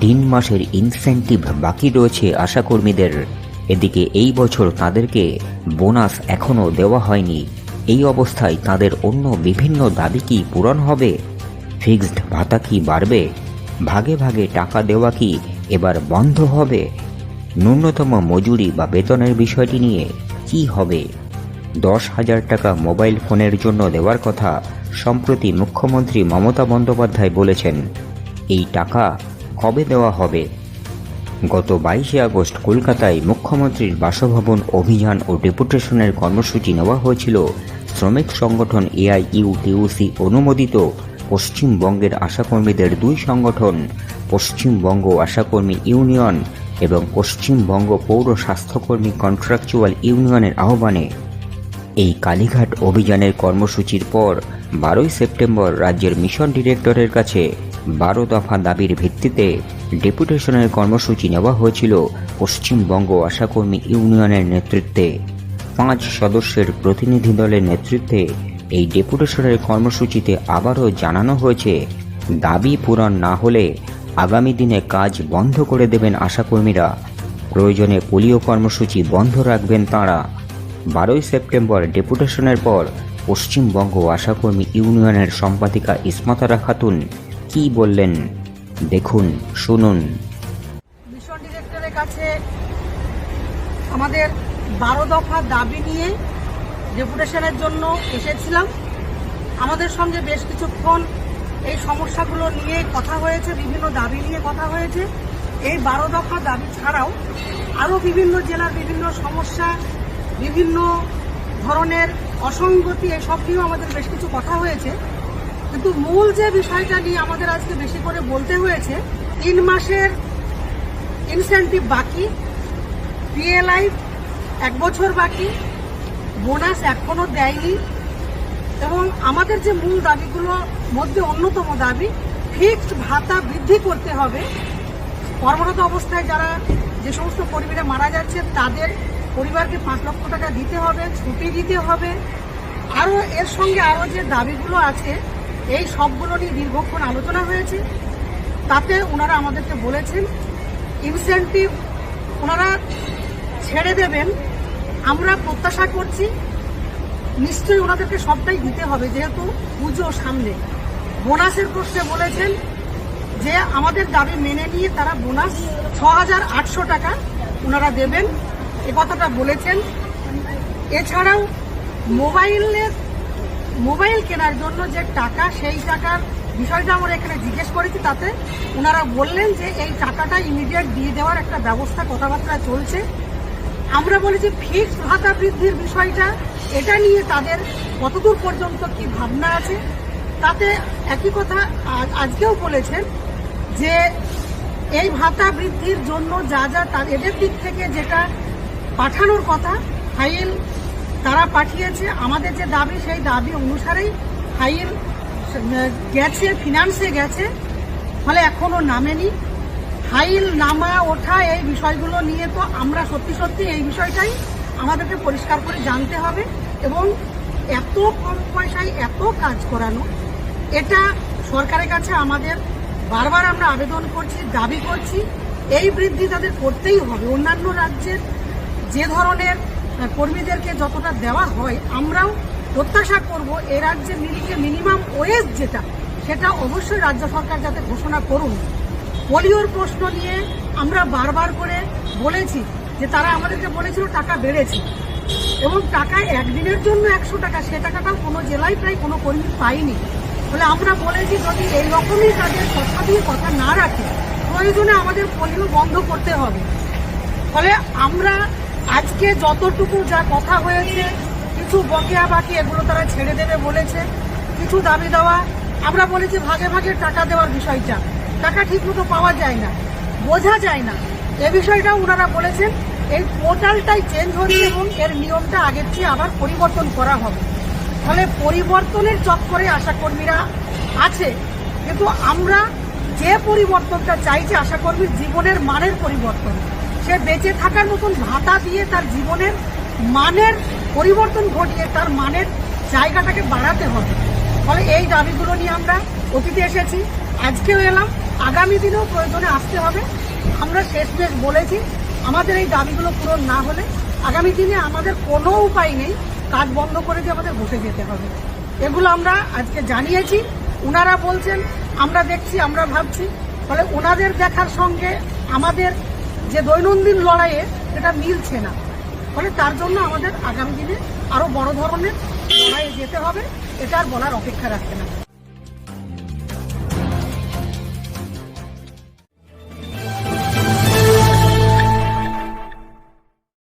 তিন মাসের ইনসেন্টিভ বাকি রয়েছে আশাকর্মীদের। এদিকে এই বছর তাদেরকে বোনাস এখনও দেওয়া হয়নি। এই অবস্থায় তাদের অন্য বিভিন্ন দাবি কি পূরণ হবে? ফিক্সড ভাতা কি বাড়বে? ভাগে ভাগে টাকা দেওয়া কি এবার বন্ধ হবে? ন্যূনতম মজুরি বা বেতনের বিষয়টি নিয়ে কি হবে? দশ হাজার টাকা মোবাইল ফোনের জন্য দেওয়ার কথা সম্প্রতি মুখ্যমন্ত্রী মমতা বন্দ্যোপাধ্যায় বলেছেন। এই টাকা কবে দেওয়া হবে। গত বাইশে আগস্ট কলকাতায় মুখ্যমন্ত্রীর বাসভবন অভিযান ও ডেপুটেশনের কর্মসূচি নেওয়া হয়েছিল। শ্রমিক সংগঠন এআইইউটিউসি অনুমোদিত পশ্চিমবঙ্গের আশাকর্মীদের দুই সংগঠন, পশ্চিমবঙ্গ আশাকর্মী ইউনিয়ন এবং পশ্চিমবঙ্গ পৌর স্বাস্থ্যকর্মী কন্ট্রাকচুয়াল ইউনিয়নের আহ্বানে। এই কালীঘাট অভিযানের কর্মসূচির পর বারোই সেপ্টেম্বর রাজ্যের মিশন ডিরেক্টরের কাছে বারো দফা দাবির ভিত্তিতে ডেপুটেশনের কর্মসূচি নেওয়া হয়েছিল পশ্চিমবঙ্গ আশাকর্মী ইউনিয়নের নেতৃত্বে। পাঁচ সদস্যের প্রতিনিধি দলের নেতৃত্বে এই ডেপুটেশনের কর্মসূচিতে আবারও জানানো হয়েছে, দাবি পূরণ না হলে আগামী দিনে কাজ বন্ধ করে দেবেন আশাকর্মীরা। প্রয়োজনে পোলিও কর্মসূচি বন্ধ রাখবেন তাঁরা। বারোই সেপ্টেম্বর ডেপুটেশনের পর পশ্চিমবঙ্গ আশাকর্মী ইউনিয়নের সম্পাদিকা ইসমাতারা খাতুন কি বললেন? দেখুন, শুনুন। মিশন ডিরেক্টরের কাছে আমাদের বারো দফা দাবি নিয়ে ডেপুটেশনের জন্য এসেছিলাম। আমাদের সঙ্গে বেশ কিছুক্ষণ এই সমস্যাগুলো নিয়ে কথা হয়েছে, বিভিন্ন দাবি নিয়ে কথা হয়েছে। এই বারো দফা দাবি ছাড়াও আরও বিভিন্ন জেলার বিভিন্ন সমস্যা, বিভিন্ন ধরনের অসঙ্গতি, এসব নিয়েও আমাদের বেশ কিছু কথা হয়েছে। কিন্তু মূল যে বিষয়টা নিয়ে আমাদের আজকে বেশি করে বলতে হয়েছে, তিন মাসের ইনসেন্টিভ বাকি পিএলআই এক বছর বাকি বোনাস এখনও দেয়নি, এবং আমাদের যে মূল দাবিগুলোর মধ্যে অন্যতম দাবি ফিক্সড ভাতা বৃদ্ধি করতে হবে। কর্মরত অবস্থায় যারা যে সমস্ত কর্মীরা মারা যাচ্ছে, তাদের পরিবারকে পাঁচ লক্ষ টাকা দিতে হবে, ছুটি দিতে হবে। আরও এর সঙ্গে আরও যে দাবিগুলো আছে এই সবগুলো নিয়ে দীর্ঘক্ষণ আলোচনা হয়েছে। তাতে ওনারা আমাদেরকে বলেছেন ইনসেন্টিভ ওনারা ছেড়ে দেবেন। আমরা প্রত্যাশা করছি, নিশ্চয়ই ওনাদেরকে সবটাই দিতে হবে, যেহেতু পুজো সামনে। বোনাসের প্রশ্নে বলেছেন যে, আমাদের দাবি মেনে নিয়ে তারা বোনাস ছ টাকা ওনারা দেবেন। এ কথাটা বলেছেন। এছাড়াও মোবাইলের মোবাইল কেনার জন্য যে টাকা, সেই টাকার বিষয়টা আমরা এখানে জিজ্ঞেস করেছি তাতে। ওনারা বললেন যে এই টাকাটা ইমিডিয়েট দিয়ে দেওয়ার একটা ব্যবস্থা, কথাবার্তা চলছে। আমরা বলেছি ফিক্সড ভাতা বৃদ্ধির বিষয়টা, এটা নিয়ে তাদের কতদূর পর্যন্ত কি ভাবনা আছে? তাতে একই কথা আজ- আজকেও বলেছেন যে এই ভাতা বৃদ্ধির জন্য যা যা এদের দিক থেকে যেটা পাঠানোর কথা, ফাইল তারা পাঠিয়েছে, আমাদের যে দাবি, সেই দাবি অনুসারেই ফাইল গেছে, ফিনান্সে গেছে, ফলে এখনও নামেনি। ফাইল নামা ওঠা এই বিষয়গুলো নিয়ে তো আমরা সত্যি সত্যি এই বিষয়টাই আমাদেরকে পরিষ্কার করে জানতে হবে এবং এত কম পয়সায় এত কাজ করানো, এটা সরকারের কাছে আমাদের বারবার আমরা আবেদন করছি, দাবি করছি। এই বৃদ্ধি তাদের করতেই হবে। অন্যান্য রাজ্যের যে ধরনের কর্মীদেরকে যতটা দেওয়া হয়, আমরাও প্রত্যাশা করব এ রাজ্যের নিরিখে মিনিমাম ওয়েজ যেটা, সেটা অবশ্যই রাজ্য সরকার যাতে ঘোষণা করুন। পোলিওর প্রশ্ন নিয়ে আমরা বারবার করে বলেছি যে তারা আমাদেরকে বলেছিল টাকা বেড়েছে। এবং টাকা একদিনের জন্য একশো টাকা, সে টাকাটাও কোনো জেলায় প্রায় কোনো কর্মী পায়নি। বলে আমরা বলেছি যদি এই রকমই তাদের কথা দিয়ে কথা না রাখে, প্রয়োজনে আমাদের পোলিও বন্ধ করতে হবে। ফলে আমরা আজকে যতটুকু যা কথা হয়েছে, কিছু বকেয়া বাকি এগুলো তারা ছেড়ে দেবে বলেছে, কিছু দাবি দেওয়া, আমরা বলেছি ভাগে ভাগে টাকা দেওয়ার বিষয়টা। টাকা ঠিকমতো পাওয়া যায় না, বোঝা যায় না। এ বিষয়টাও ওনারা বলেছেন এই পোর্টালটাই চেঞ্জ হচ্ছে এবং এর নিয়মটা আগের চেয়ে আবার পরিবর্তন করা হবে। ফলে পরিবর্তনের চক্করে আশাকর্মীরা আছে, কিন্তু আমরা যে পরিবর্তনটা চাইছি আশাকর্মীর জীবনের মানের পরিবর্তন। সে বেঁচে থাকার মতন ভাতা দিয়ে তার জীবনের মানের পরিবর্তন ঘটিয়ে তার মানের জায়গাটাকে বাড়াতে হবে। ফলে এই দাবিগুলো নিয়ে আমরা অতীতে এসেছি, আজকেও এলাম, আগামী দিনেও প্রয়োজনে আসতে হবে। আমরা শেষমেশ বলেছি, আমাদের এই দাবিগুলো পূরণ না হলে আগামী দিনে আমাদের কোনো উপায় নেই, কাজ বন্ধ করে দিয়ে আমাদের বসে যেতে হবে। এগুলো আমরা আজকে জানিয়েছি ওনারা বলছেন, আমরা দেখছি, আমরা ভাবছি, ফলে ওনাদের দেখার সঙ্গে আমাদের যে দৈনন্দিন লড়াইয়ে এটা মিলছে না। ফলে তার জন্য আমাদের আগামী দিনে আরও বড় ধরনের লড়াইয়ে যেতে হবে, এটা আর বলার অপেক্ষা রাখতে না।